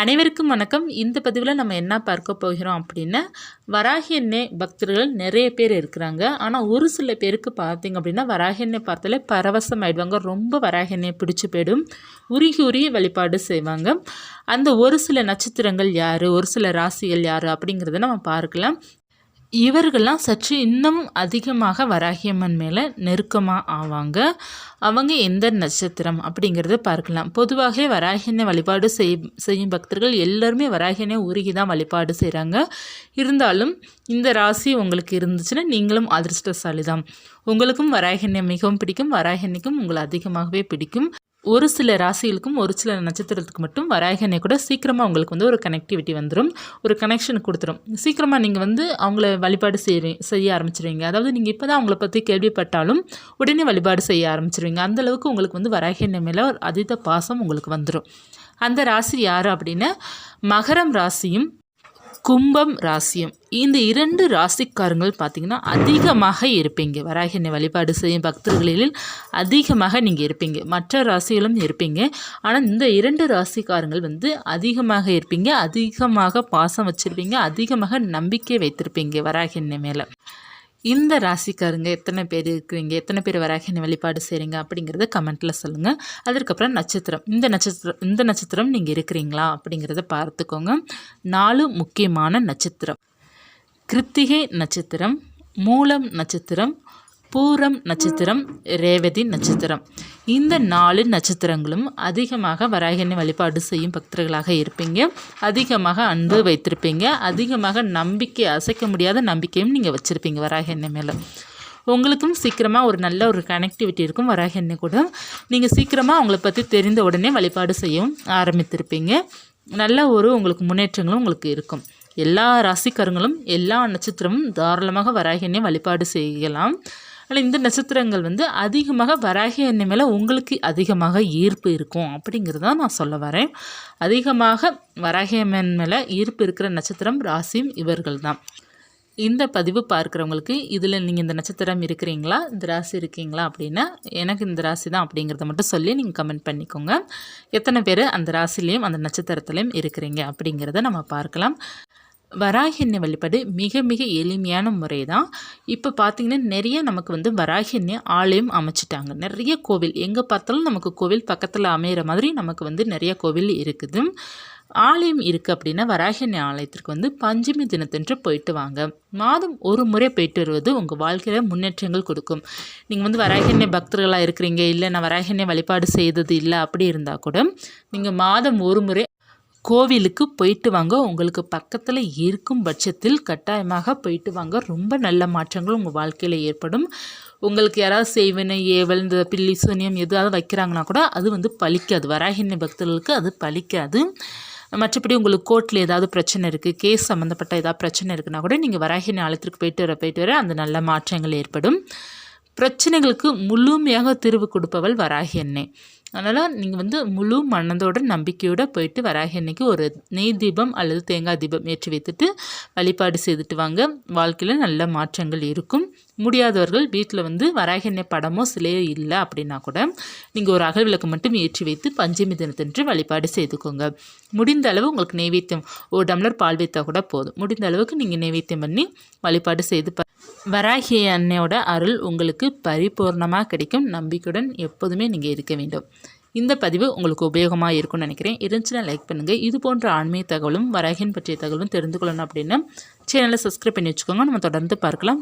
அனைவருக்கும் வணக்கம். இந்த பதிவில் நம்ம என்ன பார்க்க போகிறோம் அப்படின்னா வராகி பக்தர்கள் நிறைய பேர் இருக்கிறாங்க. ஆனால் ஒரு சில பேருக்கு பார்த்தீங்க அப்படின்னா வராகி பார்த்தாலே பரவசம் ஆயிடுவாங்க. ரொம்ப வராகி பிடிச்சி போயிடும். உருகி உருகி வழிபாடு செய்வாங்க. அந்த ஒரு சில நட்சத்திரங்கள் யார் ஒரு சில ராசிகள் யார் அப்படிங்கிறத நம்ம பார்க்கலாம். இவர்கள்லாம் சற்று இன்னும் அதிகமாக வராகியம்மன் மேலே நெருக்கமாக ஆவாங்க. அவங்க எந்த நட்சத்திரம் அப்படிங்கிறத பார்க்கலாம். பொதுவாகவே வராகியனை வழிபாடு செய் செய்யும் பக்தர்கள் எல்லோருமே வராகியனை உருகி தான் வழிபாடு செய்கிறாங்க இருந்தாலும் இந்த ராசி உங்களுக்கு இருந்துச்சுன்னா நீங்களும் அதிர்ஷ்டசாலி தான் உங்களுக்கும் வராகினை மிகவும் பிடிக்கும். வராகினைக்கும் உங்களை அதிகமாகவே பிடிக்கும். ஒரு சில ராசிகளுக்கும் ஒரு சில நட்சத்திரத்துக்கு மட்டும் வராகனை கூட சீக்கிரமாக உங்களுக்கு வந்து ஒரு கனெக்டிவிட்டி வந்துடும் ஒரு கனெக்ஷன் கொடுத்துரும். சீக்கிரமாக நீங்கள் வந்து அவங்கள வழிபாடு செய்ய செய்ய ஆரம்பிச்சிருவீங்க. அதாவது நீங்கள் இப்போ தான் அவங்கள பற்றி கேள்விப்பட்டாலும் உடனே வழிபாடு செய்ய ஆரம்பிச்சிருவீங்க. அந்தளவுக்கு உங்களுக்கு வந்து வராயகனை மேலே ஒரு அதீத பாசம் உங்களுக்கு வந்துடும் அந்த ராசி யார் அப்படின்னா மகரம் ராசியும் கும்பம் ராசியம். இந்த இரண்டு ராசிக்காரங்கள் பார்த்திங்கன்னா அதிகமாக இருப்பீங்க. வராகினை வழிபாடு செய்யும் பக்தர்களில் அதிகமாக நீங்கள் இருப்பீங்க. மற்ற ராசிகளும் இருப்பீங்க. ஆனால் இந்த இரண்டு ராசிக்காரங்கள் வந்து அதிகமாக இருப்பீங்க. அதிகமாக பாசம் வச்சுருப்பீங்க. அதிகமாக நம்பிக்கை வைத்திருப்பீங்க வராகினை மேலே. இந்த ராசிக்காரங்க எத்தனை பேர் இருக்கிறீங்க எத்தனை பேர் வராகினி வழிபாடு செய்கிறீங்க அப்படிங்கிறத கமெண்ட்டில் சொல்லுங்கள் அதற்கப்புறம் நட்சத்திரம். இந்த நட்சத்திரம் இந்த நட்சத்திரம் நீங்கள் இருக்கிறீங்களா? அப்படிங்கிறத பார்த்துக்கோங்க. நாலு முக்கியமான நட்சத்திரம். கிருத்திகை நட்சத்திரம் மூலம் நட்சத்திரம் பூரம் நட்சத்திரம் ரேவதி நட்சத்திரம். இந்த நாலு நட்சத்திரங்களும் அதிகமாக வராகினி வழிபாடு செய்யும் பக்தர்களாக இருப்பீங்க. அதிகமாக அன்பு வைத்திருப்பீங்க. அதிகமாக நம்பிக்கை அசைக்க முடியாத நம்பிக்கையும் நீங்கள் வச்சுருப்பீங்க வராகினி மேலே. உங்களுக்கும் சீக்கிரமாக ஒரு நல்ல ஒரு கனெக்டிவிட்டி இருக்கும் வராகினி கூட. நீங்கள் சீக்கிரமாக அவங்கள பற்றி தெரிந்த உடனே வழிபாடு செய்யவும் ஆரம்பித்திருப்பீங்க. நல்ல ஒரு உங்களுக்கு முன்னேற்றங்களும் உங்களுக்கு இருக்கும். எல்லா ராசிக்காரங்களும் எல்லா நட்சத்திரமும் தாராளமாக வராகினே வழிபாடு செய்யலாம். ஆனால் இந்த நட்சத்திரங்கள் வந்து அதிகமாக வராகி எண்ணெய் மேலே உங்களுக்கு அதிகமாக ஈர்ப்பு இருக்கும் அப்படிங்கிறது தான் நான் சொல்ல வரேன். அதிகமாக வராகி எண்ணெய் மேலே ஈர்ப்பு இருக்கிற நட்சத்திரம் ராசியும் இவர்கள் தான். இந்த பதிவு பார்க்குறவங்களுக்கு இதில் நீங்கள் இந்த நட்சத்திரம் இருக்கிறீங்களா இந்த ராசி இருக்கீங்களா அப்படின்னா எனக்கு இந்த ராசி தான் அப்படிங்கிறத மட்டும் சொல்லி நீங்கள் கமெண்ட் பண்ணிக்கோங்க. எத்தனை பேர் அந்த ராசிலையும் அந்த நட்சத்திரத்துலையும் இருக்கிறீங்க அப்படிங்கிறத நம்ம பார்க்கலாம். வராகியண்ணை வழிபாடு. மிக மிக எளிமையான முறை தான் இப்போ பார்த்திங்கன்னா நிறைய நமக்கு வந்து வராகியண்ணை ஆலயம் அமைச்சிட்டாங்க. நிறைய கோவில் எங்கே பார்த்தாலும் நமக்கு கோவில் பக்கத்தில் அமையிற மாதிரி நமக்கு வந்து நிறைய கோவில் இருக்குது. ஆலயம் இருக்குது அப்படின்னா வராகியண்ணை ஆலயத்திற்கு வந்து பஞ்சமி தினத்தன்று போயிட்டு வாங்க. மாதம் ஒரு முறை போயிட்டு வருவது உங்கள் வாழ்க்கையில் முன்னேற்றங்கள் கொடுக்கும். நீங்கள் வந்து வராகியண்ணை பக்தர்களாக இருக்கிறீங்க இல்லை நான் வராகியண்ணை வழிபாடு செய்தது இல்லை அப்படி இருந்தால் கூட நீங்கள் மாதம் ஒரு முறை கோவிலுக்கு போயிட்டு வாங்க. உங்களுக்கு பக்கத்தில் இருக்கும் பட்சத்தில் கட்டாயமாக போயிட்டு வாங்க. ரொம்ப நல்ல மாற்றங்கள் உங்கள் வாழ்க்கையில் ஏற்படும். உங்களுக்கு யாராவது செய்வன ஏவல் இந்த பில்லி சூனியம் எதாவது வைக்கிறாங்கன்னா கூட அது வந்து பழிக்காது வராகினி பக்தர்களுக்கு அது பழிக்காது மற்றபடி உங்களுக்கு கோர்ட்டில் ஏதாவது பிரச்சனை இருக்குது கேஸ் சம்மந்தப்பட்ட ஏதாவது பிரச்சனை இருக்குன்னா கூட நீங்கள் வராகினி ஆலயத்திற்கு போயிட்டு வர போயிட்டு வர அந்த நல்ல மாற்றங்கள் ஏற்படும். பிரச்சனைகளுக்கு முழுமையாக தீர்வு கொடுப்பவள் வராகி எண்ணெய் அதனால் நீங்கள் வந்து முழு மனதோட நம்பிக்கையோடு போயிட்டு வராகி அன்னைக்கு ஒரு நெய் தீபம் அல்லது தேங்காய் தீபம் ஏற்றி வைத்துட்டு வழிபாடு செய்துட்டு வாங்க. வாழ்க்கையில் நல்ல மாற்றங்கள் இருக்கும். முடியாதவர்கள் வீட்டில் வந்து வராகி எண்ணெய் படமோ சிலையோ இல்லை அப்படின்னா கூட நீங்கள் ஒரு அகல் விளக்கு மட்டும் ஏற்றி வைத்து பஞ்சமி தினத்தன்று வழிபாடு செய்துக்கோங்க. முடிந்த அளவு உங்களுக்கு நெய்வேத்தியம் ஒரு டம்ளர் பால் வைத்தா கூட போதும். முடிந்த அளவுக்கு நீங்கள் நெய்வேத்தியம் பண்ணி வழிபாடு செய்து வராகி அன்னையோட அருள் உங்களுக்கு பரிபூர்ணமாக கிடைக்கும். நம்பிக்கையுடன் எப்போதுமே நீங்கள் இருக்க வேண்டும். இந்த பதிவு உங்களுக்கு உபயோகமாக இருக்கும்னு நினைக்கிறேன். இருந்துச்சுன்னா லைக் பண்ணுங்கள் இது போன்ற ஆன்மீக தகவலும் வராகின் பற்றிய தகவலும் தெரிந்து கொள்ளணும் அப்படின்னா சேனலை சப்ஸ்கிரைப் பண்ணி வச்சுக்கோங்க. நம்ம தொடர்ந்து பார்க்கலாம்.